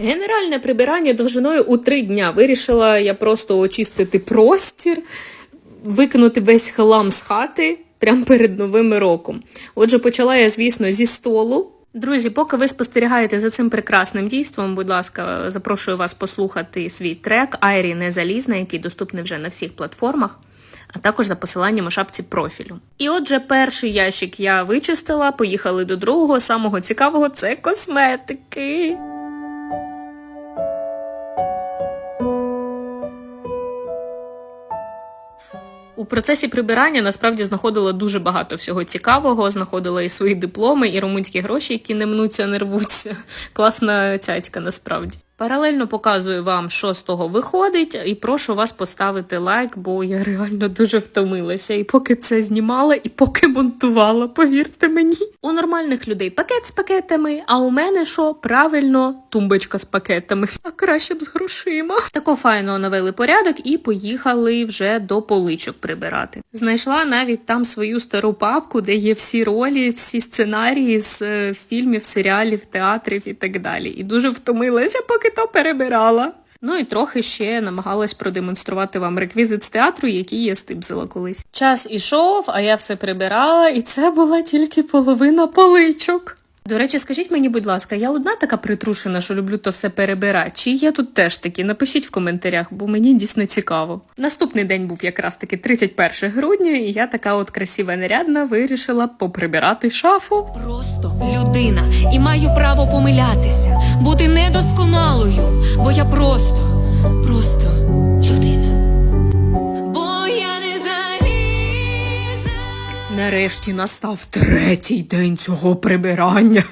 Генеральне прибирання довжиною у три дня. Вирішила я просто очистити простір, викинути весь хлам з хати прямо перед новим роком. Отже, почала я, звісно, зі столу. Друзі, поки ви спостерігаєте за цим прекрасним дійством, будь ласка, запрошую вас послухати свій трек Айрі Незалізна, який доступний вже на всіх платформах, а також за посиланням у шапці профілю. І отже, перший ящик я вичистила, поїхали до другого. Самого цікавого це косметики. У процесі прибирання насправді знаходила дуже багато всього цікавого. Знаходила і свої дипломи, і румунські гроші, які не мнуться, не рвуться. Класна цяцька насправді. Паралельно показую вам, що з того виходить, і прошу вас поставити лайк, бо я реально дуже втомилася. І поки це знімала, і поки монтувала, повірте мені. У нормальних людей пакет з пакетами, а у мене що правильно тумбочка з пакетами. А краще б з грошима. Тако файно навели порядок і поїхали вже до поличок прибирати. Знайшла навіть там свою стару папку, де є всі ролі, всі сценарії з е, фільмів, серіалів, театрів і так далі. І дуже втомилася, поки то перебирала. Ну і трохи ще намагалась продемонструвати вам реквізит з театру, який я стибзила колись. Час ішов, а я все прибирала, і це була тільки половина поличок. До речі, скажіть мені, будь ласка, я одна така притрушена, що люблю то все перебирати, чи є тут теж такі? Напишіть в коментарях, бо мені дійсно цікаво. Наступний день був якраз таки 31 грудня, і я така от красива нарядна вирішила поприбирати шафу. Просто людина і маю право помилятися, бути недосконалою, бо я просто, просто Нарешті настав третій день цього прибирання.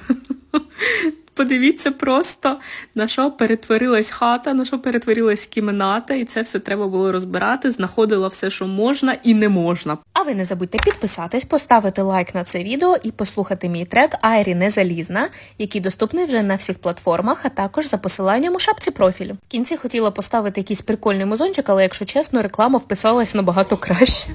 Подивіться просто, на що перетворилась хата, на що перетворилась кімната, і це все треба було розбирати. Знаходила все, що можна і не можна. А ви не забудьте підписатись, поставити лайк на це відео і послухати мій трек Айрі Незалізна, який доступний вже на всіх платформах, а також за посиланням у шапці профілю. В кінці хотіла поставити якийсь прикольний музончик, але якщо чесно, реклама вписалась набагато краще.